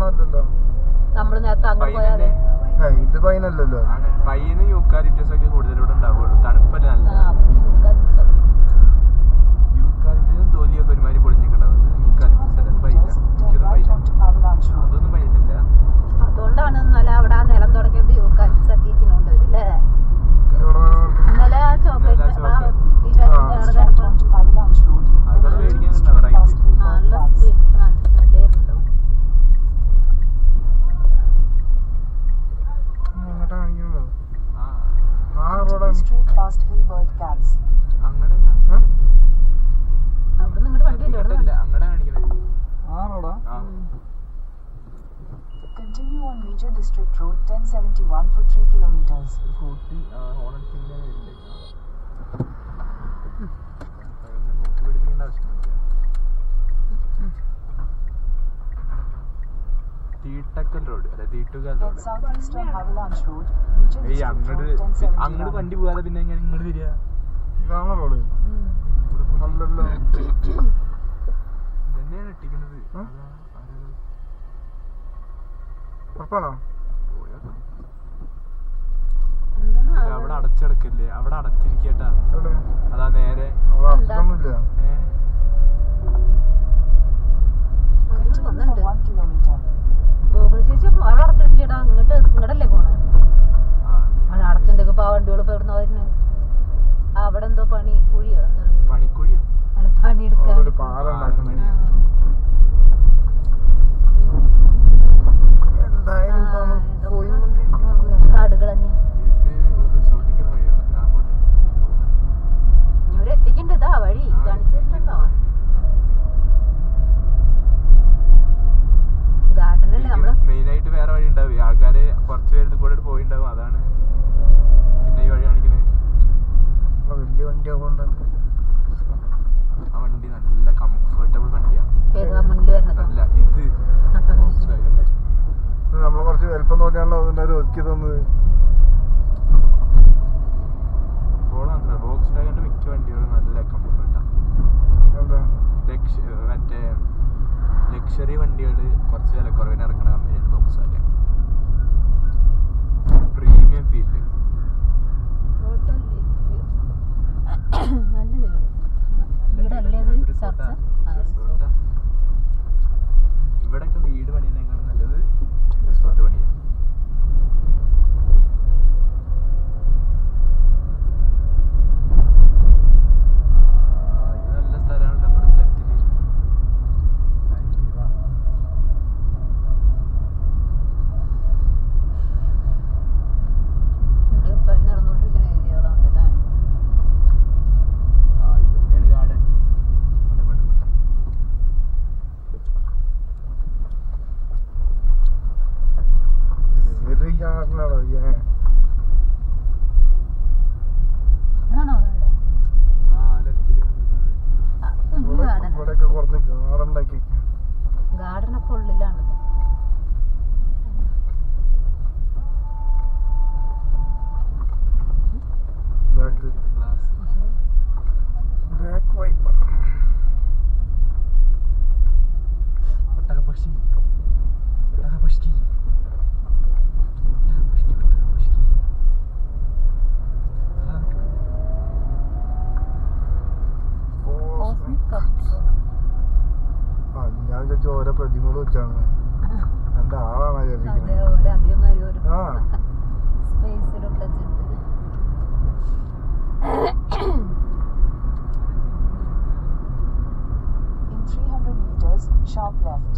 ആണല്ലോ നമ്മൾ നേരത്തെ അങ്ങ് പോയാൽ ഇത് പൈനല്ലല്ലോ പൈന് യൂക്കാലിപ്റ്റസ് ഒക്കെ കൂടുതലൂടെ ഉണ്ടാവുള്ളൂ. തണുപ്പല്ലേ നല്ല. major district road 1071 for 3 kilometers. അങ്ങോട്ട് വണ്ടി പോകാതെ പിന്നെ എങ്ങനെ ഇങ്ങോട്ട് വരിക? റോഡ് ഇതന്നെയാണ് ഇട്ടിക്കുന്നത് ഉറപ്പാണോ അവിടെ അടച്ചിടക്കില്ലേ? അവിടെ അടച്ചിരിക്കട്ടാ. അതാ നേരെ. പോലെയാണല്ലോ അതിനൊരു ഒതുക്കി തന്നത്. നല്ല കംഫർട്ടാണ് ലക്ഷറി വണ്ടികൾ കുറച്ച് വിലക്കുറവിന് ഇറക്കുന്ന കമ്പനിയാണ് ബോക്സ് വാഗൻ പ്രീമിയം ഫീൽഡ്. നല്ലത് ചർച്ച? കാറിനാണോ ഇങ്ങനെ ഇവിടെയൊക്കെ കുറഞ്ഞ് കാറുണ്ടാക്കി ഞാൻ വിചാരിച്ചു ഓരോ പ്രതിമകൾ വെച്ചാണ് എന്റെ ആളാണ് വിചാരിക്കുന്നത് ആ In 300 meters, sharp left.